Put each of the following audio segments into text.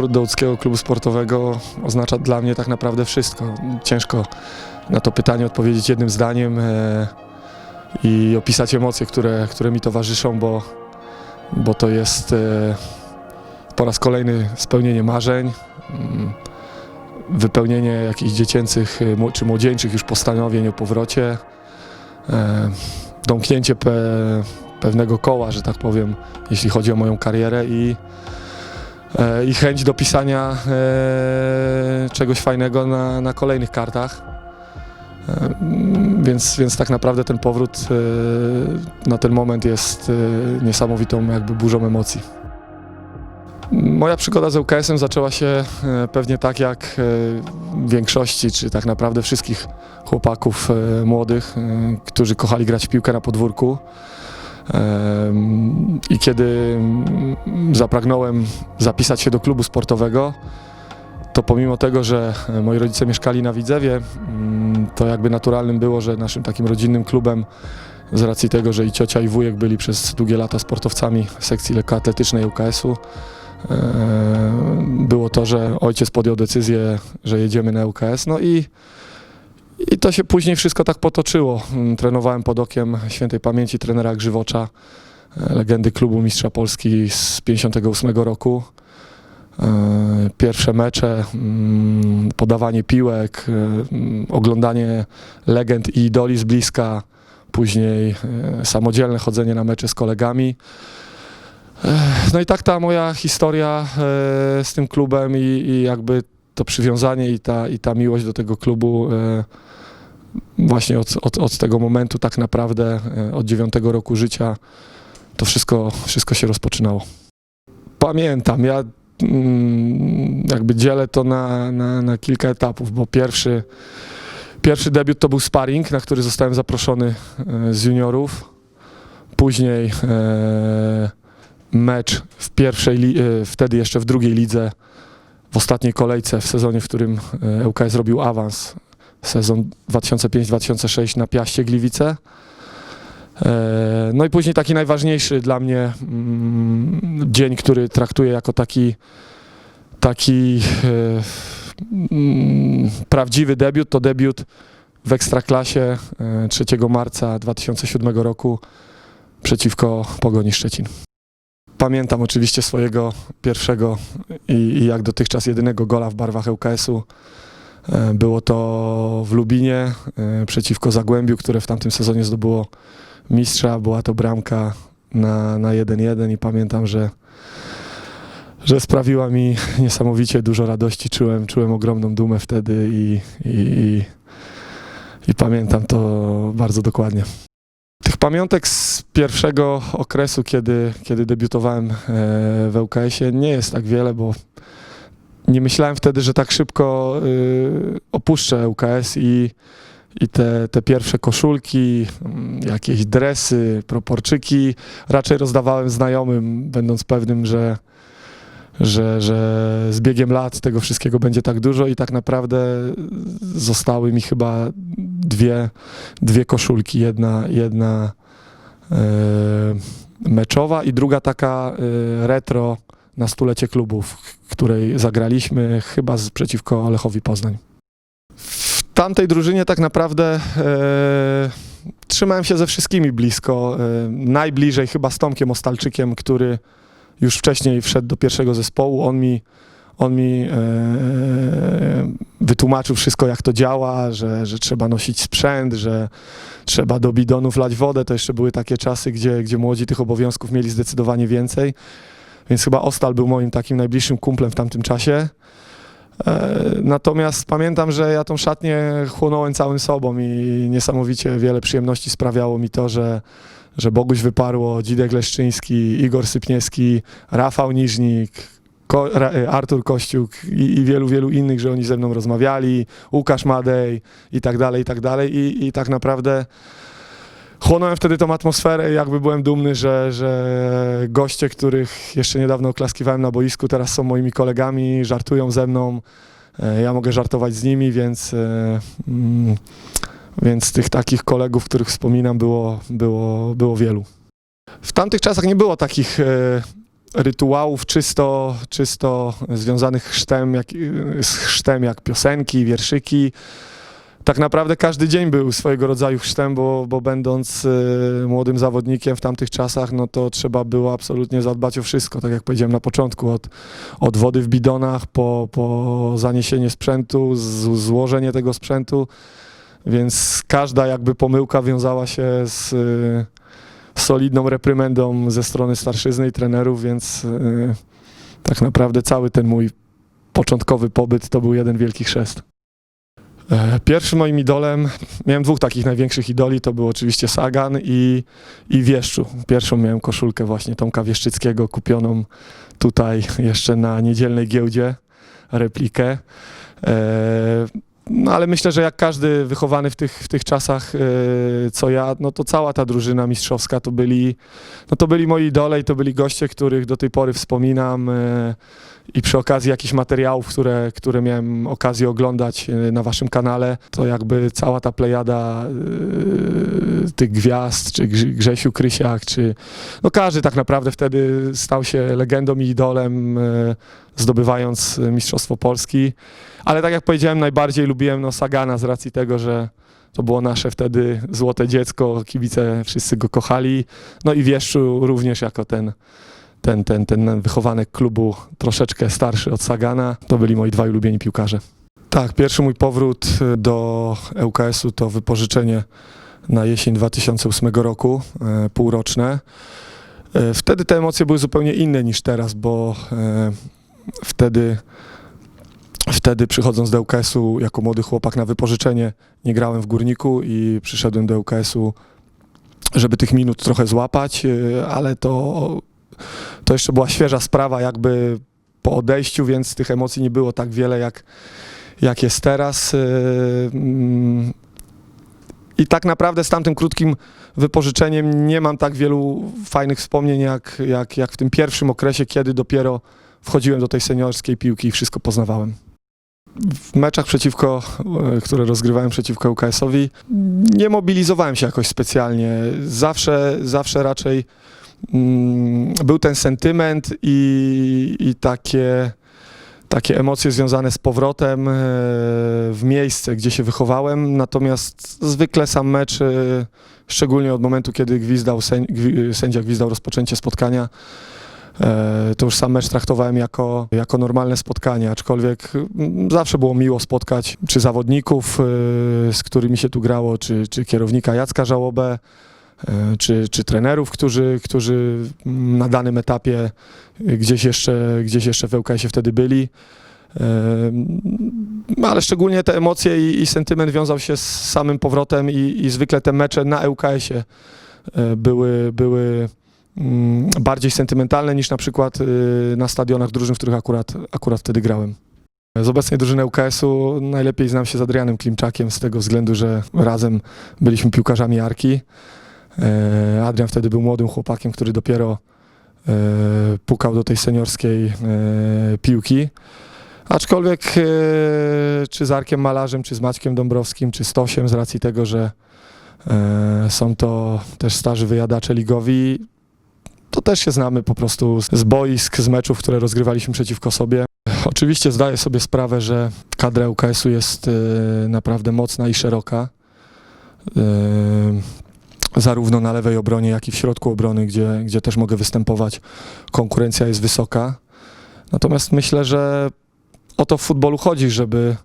powrót do łódzkiego klubu sportowego oznacza dla mnie tak naprawdę wszystko. Ciężko na to pytanie odpowiedzieć jednym zdaniem e, i opisać emocje, które, które mi towarzyszą, bo, bo to jest e, po raz kolejny spełnienie marzeń, mm, wypełnienie jakichś dziecięcych e, czy młodzieńczych już postanowień o powrocie, domknięcie pe, pewnego koła, że tak powiem, jeśli chodzi o moją karierę i, i chęć dopisania e, czegoś fajnego na, na kolejnych kartach. E, Więc, więc tak naprawdę ten powrót e, na ten moment jest e, niesamowitą jakby burzą emocji. Moja przygoda z ŁKS-em zaczęła się e, pewnie tak jak e, większości, czy tak naprawdę wszystkich chłopaków e, młodych, e, którzy kochali grać w piłkę na podwórku. I kiedy mm, zapragnąłem zapisać się do klubu sportowego, to pomimo tego, że e, moi rodzice mieszkali na Widzewie, mm, to jakby naturalnym było, że naszym takim rodzinnym klubem z racji tego, że i ciocia i wujek byli przez długie lata sportowcami sekcji lekkoatletycznej UKS-u, e, było to, że ojciec podjął decyzję, że jedziemy na UKS, no i i to się później wszystko tak potoczyło. Mm, Trenowałem pod okiem świętej pamięci trenera Grzywocza, e, legendy klubu Mistrza Polski z 58 roku. E, Pierwsze mecze, mm, podawanie piłek, e, mm, oglądanie legend i idoli z bliska, później samodzielne chodzenie na mecze z kolegami. No i tak ta moja historia z tym klubem i, i jakby to przywiązanie i ta, i ta miłość do tego klubu właśnie od, od, od tego momentu tak naprawdę, e, od dziewiątego roku życia, to wszystko, wszystko się rozpoczynało. Pamiętam, ja mm, jakby dzielę to na, na, na kilka etapów, bo pierwszy, pierwszy debiut to był sparring, na który zostałem zaproszony e, z juniorów. Później e, mecz w pierwszej, e, wtedy jeszcze w drugiej lidze, w ostatniej kolejce w sezonie, w którym ŁKS robił awans sezon 2005-2006 na Piaście Gliwice. E, No i później taki najważniejszy dla mnie mm, dzień, który traktuję jako taki, taki e, mm, prawdziwy debiut, to debiut w Ekstraklasie e, 3 marca 2007 roku przeciwko Pogoni Szczecin. Pamiętam oczywiście swojego pierwszego i, i jak dotychczas jedynego gola w barwach ŁKS-u. E, Było to w Lubinie e, przeciwko Zagłębiu, które w tamtym sezonie zdobyło mistrza. Była to bramka na, na 1-1 i pamiętam, że, że sprawiła mi niesamowicie dużo radości. Czułem, czułem ogromną dumę wtedy i, i, i, i pamiętam to bardzo dokładnie. Tych pamiątek z pierwszego okresu, kiedy, kiedy debiutowałem e, w ŁKS-ie nie jest tak wiele, bo nie myślałem wtedy, że tak szybko y, opuszczę ŁKS i, i te, te pierwsze koszulki, mm, jakieś dresy, proporczyki raczej rozdawałem znajomym, będąc pewnym, że, że, że z biegiem lat tego wszystkiego będzie tak dużo i tak naprawdę zostały mi chyba dwie, dwie koszulki. Jedna, jedna y, meczowa i druga taka y, retro na stulecie klubu, w której zagraliśmy chyba z, przeciwko Lechowi Poznań. W tamtej drużynie tak naprawdę e, trzymałem się ze wszystkimi blisko. E, najbliżej chyba z Tomkiem Ostalczykiem, który już wcześniej wszedł do pierwszego zespołu. On mi, on mi e, wytłumaczył wszystko, jak to działa, że, że trzeba nosić sprzęt, że trzeba do bidonów lać wodę. To jeszcze były takie czasy, gdzie, gdzie młodzi tych obowiązków mieli zdecydowanie więcej. Więc chyba Ostal był moim takim najbliższym kumplem w tamtym czasie. E, Natomiast pamiętam, że ja tą szatnię chłonąłem całym sobą i niesamowicie wiele przyjemności sprawiało mi to, że, że Boguś Wyparło, Dzidek Leszczyński, Igor Sypniewski, Rafał Niżnik, Ko- e, Artur Kościuk i, i wielu, wielu innych, że oni ze mną rozmawiali, Łukasz Madej i tak dalej, i tak dalej. I, i tak naprawdę chłonąłem wtedy tą atmosferę i jakby byłem dumny, że, że goście, których jeszcze niedawno oklaskiwałem na boisku, teraz są moimi kolegami, żartują ze mną. E, Ja mogę żartować z nimi, więc, e, mm, więc tych takich kolegów, których wspominam, było, było, było wielu. W tamtych czasach nie było takich e, rytuałów czysto, czysto związanych chrztem, jak, z chrztem, jak piosenki, wierszyki. Tak naprawdę każdy dzień był swojego rodzaju chrztem, bo, bo będąc y, młodym zawodnikiem w tamtych czasach, no to trzeba było absolutnie zadbać o wszystko, tak jak powiedziałem na początku, od, od wody w bidonach, po, po zaniesienie sprzętu, z, złożenie tego sprzętu, więc każda jakby pomyłka wiązała się z y, solidną reprymendą ze strony starszyzny i trenerów, więc y, tak naprawdę cały ten mój początkowy pobyt to był jeden wielki chrzest. E, Pierwszym moim idolem, miałem dwóch takich największych idoli, to był oczywiście Sagan i, i Wieszczu. Pierwszą miałem koszulkę właśnie Tomka Wieszczyckiego, kupioną tutaj jeszcze na niedzielnej giełdzie, replikę. No ale myślę, że jak każdy wychowany w tych, w tych czasach, e, co ja, no to cała ta drużyna mistrzowska to byli, no to byli moi idole i to byli goście, których do tej pory wspominam. e, i przy okazji jakichś materiałów, które, które miałem okazję oglądać e, na waszym kanale, to jakby cała ta plejada e, tych gwiazd, czy Grz- Grzesiu Krysiak, czy no każdy tak naprawdę wtedy stał się legendą i idolem, e, zdobywając e, Mistrzostwo Polski. Ale tak jak powiedziałem, najbardziej lubiłem no, Sagana z racji tego, że to było nasze wtedy złote dziecko, kibice wszyscy go kochali. No i Wieszczu również jako ten ten, ten, ten wychowanek klubu troszeczkę starszy od Sagana. To byli moi dwaj ulubieni piłkarze. Tak, pierwszy mój powrót y, do ŁKS-u to wypożyczenie na jesień 2008 roku, e, półroczne. Wtedy te emocje były zupełnie inne niż teraz, bo wtedy, wtedy przychodząc do ŁKS-u jako młody chłopak na wypożyczenie nie grałem w Górniku i przyszedłem do ŁKS-u, żeby tych minut trochę złapać, e, ale to to jeszcze była świeża sprawa jakby po odejściu, więc tych emocji nie było tak wiele jak, jak jest teraz. Yy, mm. I tak naprawdę z tamtym krótkim wypożyczeniem nie mam tak wielu fajnych wspomnień jak, jak, jak w tym pierwszym okresie, kiedy dopiero wchodziłem do tej seniorskiej piłki i wszystko poznawałem. W meczach przeciwko, e, które rozgrywałem przeciwko UKS-owi, nie mobilizowałem się jakoś specjalnie. Zawsze, zawsze raczej mm, był ten sentyment i, i takie, takie emocje związane z powrotem e, w miejsce, gdzie się wychowałem. Natomiast zwykle sam mecz, e, szczególnie od momentu, kiedy gwizdał sęd, gwi- sędzia gwizdał rozpoczęcie spotkania, to już sam mecz traktowałem jako, jako normalne spotkanie, aczkolwiek mm, zawsze było miło spotkać czy zawodników, e, z którymi się tu grało, czy, czy kierownika Jacka Żałobę, e, czy, czy trenerów, którzy, którzy na danym etapie gdzieś jeszcze, gdzieś jeszcze w ŁKS-ie wtedy byli. E, Ale szczególnie te emocje i, i sentyment wiązał się z samym powrotem i, i zwykle te mecze na ŁKS-ie e, były, były mm, bardziej sentymentalne niż na przykład y, na stadionach drużyn, w których akurat, akurat wtedy grałem. Z obecnej drużyny ŁKS-u najlepiej znam się z Adrianem Klimczakiem z tego względu, że razem byliśmy piłkarzami Arki. E, Adrian wtedy był młodym chłopakiem, który dopiero e, pukał do tej seniorskiej e, piłki. Aczkolwiek czy z Arkiem Malarzem, czy z Maćkiem Dąbrowskim, czy z Tosiem z racji tego, że są to też starzy wyjadacze ligowi, to też się znamy po prostu z- boisk, z meczów, które rozgrywaliśmy przeciwko sobie. Oczywiście zdaję sobie sprawę, że kadra UKS-u jest e, naprawdę mocna i szeroka. E, zarówno na lewej obronie, jak i w środku obrony, gdzie, gdzie też mogę występować. Konkurencja jest wysoka. Natomiast myślę, że o to w futbolu chodzi, żeby,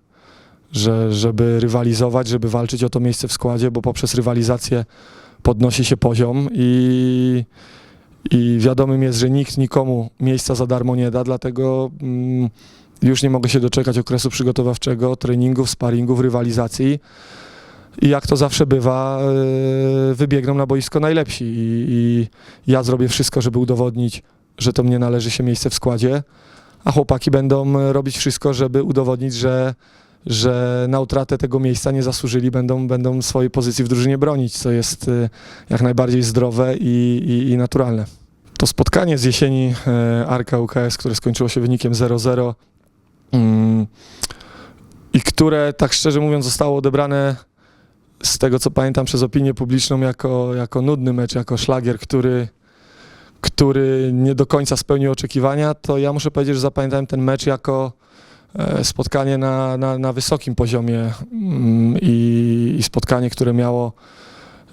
że, żeby rywalizować, żeby walczyć o to miejsce w składzie, bo poprzez rywalizację podnosi się poziom i, i wiadomym jest, że nikt nikomu miejsca za darmo nie da, dlatego mm, już nie mogę się doczekać okresu przygotowawczego, treningów, sparingów, rywalizacji. I jak to zawsze bywa, yy, wybiegną na boisko najlepsi. I, I ja zrobię wszystko, żeby udowodnić, że to mnie należy się miejsce w składzie, a chłopaki będą e, robić wszystko, żeby udowodnić, że, że na utratę tego miejsca nie zasłużyli, będą, będą swojej pozycji w drużynie bronić, co jest e, jak najbardziej zdrowe i, i, i naturalne. To spotkanie z jesieni e, Arka UKS, które skończyło się wynikiem 0-0 mm, i które, tak szczerze mówiąc, zostało odebrane z tego, co pamiętam, przez opinię publiczną jako, jako nudny mecz, jako szlagier, który, który nie do końca spełnił oczekiwania, to ja muszę powiedzieć, że zapamiętałem ten mecz jako spotkanie na, na, na wysokim poziomie mm, i, i spotkanie, które miało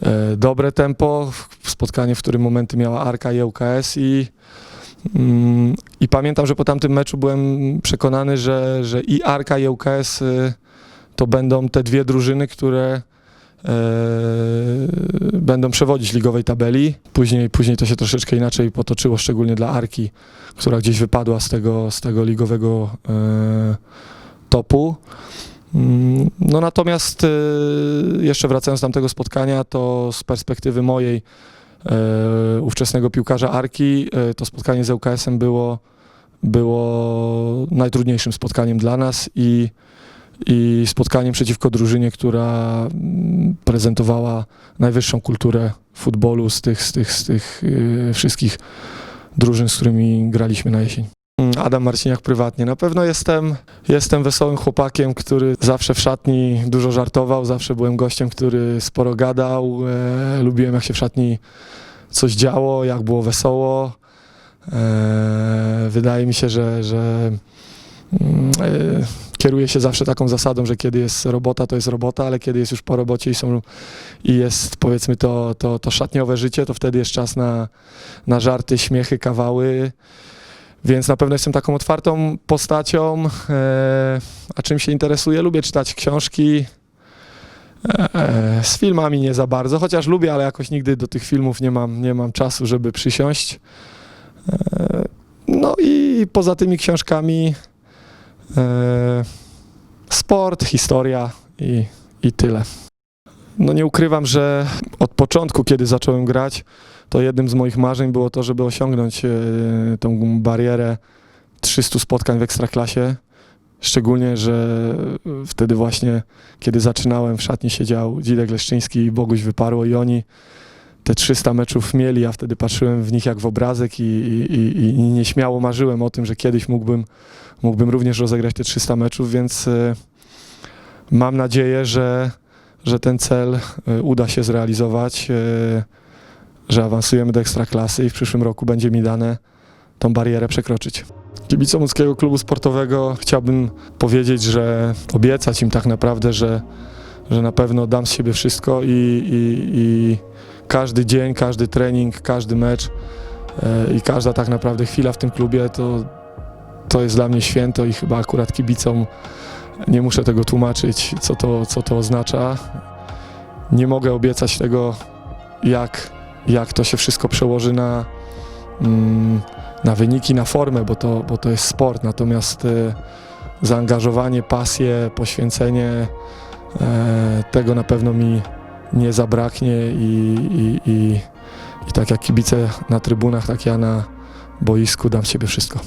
e, dobre tempo, spotkanie, w którym momenty miała Arka i ŁKS i, mm, i pamiętam, że po tamtym meczu byłem przekonany, że, że i Arka i ŁKS y, to będą te dwie drużyny, które e, będą przewodzić ligowej tabeli. Później, później to się troszeczkę inaczej potoczyło, szczególnie dla Arki, która gdzieś wypadła z tego, z tego ligowego e, topu. Mm, No natomiast e, jeszcze wracając do tamtego spotkania, to z perspektywy mojej ówczesnego piłkarza Arki, to spotkanie z ŁKS-em było, było najtrudniejszym spotkaniem dla nas i i spotkaniem przeciwko drużynie, która mm, prezentowała najwyższą kulturę futbolu z tych, z tych, z tych yy, wszystkich drużyn, z którymi graliśmy na jesień. Mm, Adam Marciniak prywatnie. Na pewno jestem, jestem wesołym chłopakiem, który zawsze w szatni dużo żartował, zawsze byłem gościem, który sporo gadał. E, lubiłem jak się w szatni coś działo, jak było wesoło. E, wydaje mi się, że, że mm, e, kieruję się zawsze taką zasadą, że kiedy jest robota, to jest robota, ale kiedy jest już po robocie i, są, i jest powiedzmy to, to, to szatniowe życie, to wtedy jest czas na, na żarty, śmiechy, kawały. Więc na pewno jestem taką otwartą postacią. E, a czym się interesuję? Lubię czytać książki. E, z filmami nie za bardzo, chociaż lubię, ale jakoś nigdy do tych filmów nie mam, nie mam czasu, żeby przysiąść. E, no i poza tymi książkami sport, historia i, i tyle. No nie ukrywam, że od początku, kiedy zacząłem grać, to jednym z moich marzeń było to, żeby osiągnąć e, tą barierę 300 spotkań w Ekstraklasie. Szczególnie, że wtedy właśnie, kiedy zaczynałem, w szatni siedział Dzidek Leszczyński i Boguś Wyparło i oni te 300 meczów mieli, ja wtedy patrzyłem w nich jak w obrazek i, i, i, i nieśmiało marzyłem o tym, że kiedyś mógłbym, mógłbym również rozegrać te 300 meczów, więc e, mam nadzieję, że, że ten cel e, uda się zrealizować, e, że awansujemy do Ekstraklasy i w przyszłym roku będzie mi dane tą barierę przekroczyć. Kibicom łódzkiego klubu sportowego chciałbym powiedzieć, że obiecać im tak naprawdę, że, że na pewno dam z siebie wszystko i, i, i każdy dzień, każdy trening, każdy mecz e, i każda tak naprawdę chwila w tym klubie to, to jest dla mnie święto i chyba akurat kibicom nie muszę tego tłumaczyć, co to, co to oznacza. Nie mogę obiecać tego, jak, jak to się wszystko przełoży na, mm, na wyniki, na formę, bo to, bo to jest sport. Natomiast e, zaangażowanie, pasję, poświęcenie, e, tego na pewno mi nie zabraknie i, i, i, i tak jak kibice na trybunach, tak ja na boisku dam z siebie wszystko.